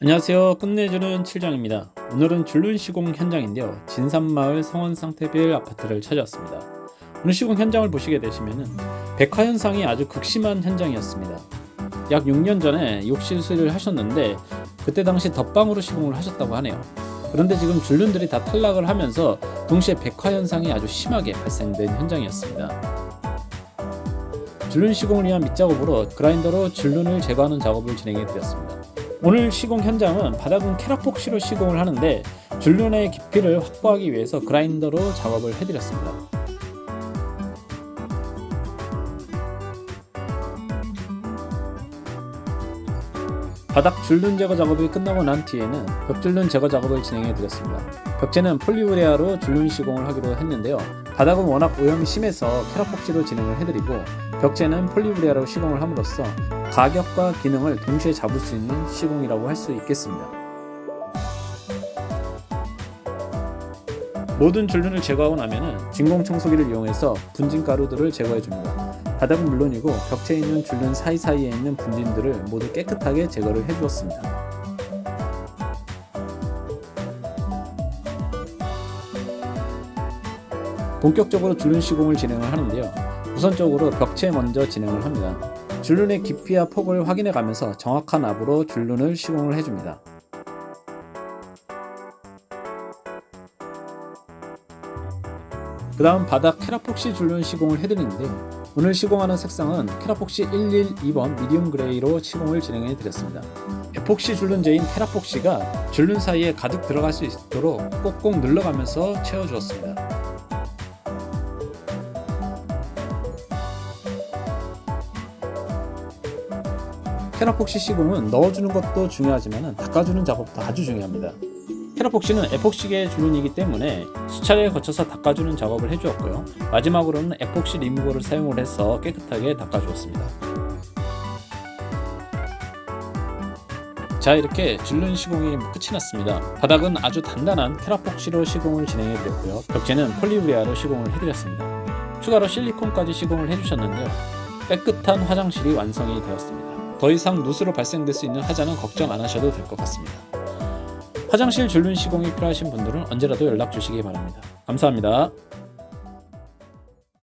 안녕하세요. 끝내주는 칠장입니다. 오늘은 줄눈 시공 현장인데요. 진산마을 성원 상태빌 아파트를 찾아왔습니다. 오늘 시공 현장을 보시게 되시면은 백화 현상이 아주 극심한 현장이었습니다. 약 6년 전에 욕실 수리를 하셨는데 그때 당시 덧방으로 시공을 하셨다고 하네요. 그런데 지금 줄눈들이 다 탈락을 하면서 동시에 백화 현상이 아주 심하게 발생된 현장이었습니다. 줄눈 시공을 위한 밑작업으로 그라인더로 줄눈을 제거하는 작업을 진행해 드렸습니다. 오늘 시공 현장은 바닥은 캐라폭시로 시공을 하는데 줄눈의 깊이를 확보하기 위해서 그라인더로 작업을 해드렸습니다. 바닥 줄눈 제거 작업이 끝나고 난 뒤에는 벽줄눈 제거 작업을 진행해 드렸습니다. 벽체는 폴리우레아로 줄눈 시공을 하기로 했는데요. 바닥은 워낙 오염이 심해서 캐라폭시로 진행을 해드리고 벽체는 폴리우레아로 시공을 함으로써 가격과 기능을 동시에 잡을 수 있는 시공이라고 할 수 있겠습니다. 모든 줄눈을 제거하고 나면은 진공 청소기를 이용해서 분진 가루들을 제거해 줍니다. 바닥은 물론이고 벽체에 있는 줄눈 사이사이에 있는 분진들을 모두 깨끗하게 제거를 해 주었습니다. 본격적으로 줄눈 시공을 진행을 하는데요. 우선적으로 벽체 먼저 진행을 합니다. 줄눈의 깊이와 폭을 확인해 가면서 정확한 압으로 줄눈을 시공을 해줍니다. 그 다음 바닥 캐라폭시 줄눈 시공을 해드리는데요. 오늘 시공하는 색상은 캐라폭시 112번 미디움 그레이로 시공을 진행해 드렸습니다. 에폭시 줄눈제인 캐라폭시가 줄눈 사이에 가득 들어갈 수 있도록 꼭꼭 눌러가면서 채워주었습니다. 캐라폭시 시공은 넣어주는 것도 중요하지만 닦아주는 작업도 아주 중요합니다. 캐라폭시는 에폭시계 줄눈이기 때문에 수차례 거쳐서 닦아주는 작업을 해주었고요. 마지막으로는 에폭시 리무버를 사용을 해서 깨끗하게 닦아주었습니다. 자 이렇게 줄눈 시공이 끝이 났습니다. 바닥은 아주 단단한 캐라폭시로 시공을 진행해 드렸고요. 벽체는 폴리우레아로 시공을 해드렸습니다. 추가로 실리콘까지 시공을 해주셨는데요. 깨끗한 화장실이 완성이 되었습니다. 더 이상 누수로 발생될 수 있는 하자는 걱정 안 하셔도 될 것 같습니다. 화장실 줄눈 시공이 필요하신 분들은 언제라도 연락 주시기 바랍니다. 감사합니다.